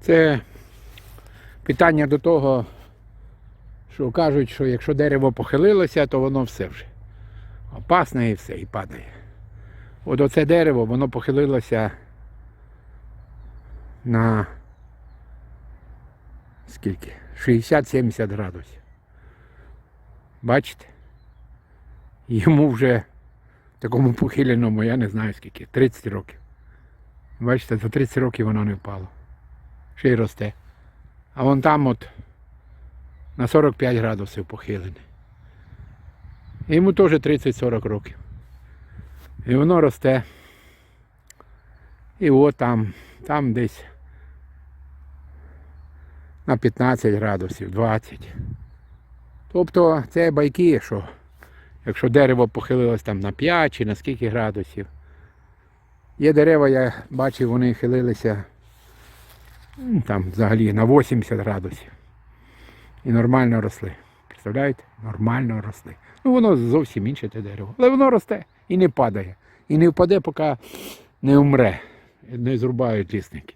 Це питання до того, що кажуть, що якщо дерево похилилося, то воно все вже. Опасне і все, і падає. От оце дерево, воно похилилося на скільки? 60-70 градусів. Бачите? Йому вже такому похиленому, я не знаю скільки, 30 років. Бачите, за 30 років воно не впало. Ще й росте. А вон там от на 45 градусів похилене. Йому теж 30-40 років. І воно росте. І от там, там десь на 15 градусів, 20. Тобто це байки, що якщо дерево похилилось там на 5 чи на скільки градусів. Є дерева, я бачив, вони хилилися там взагалі на 80 градусів. І нормально росли. Представляєте? Нормально росли. Ну воно зовсім інше те дерево. Але воно росте і не падає. І не впаде, поки не вмре. Не зрубають лісники.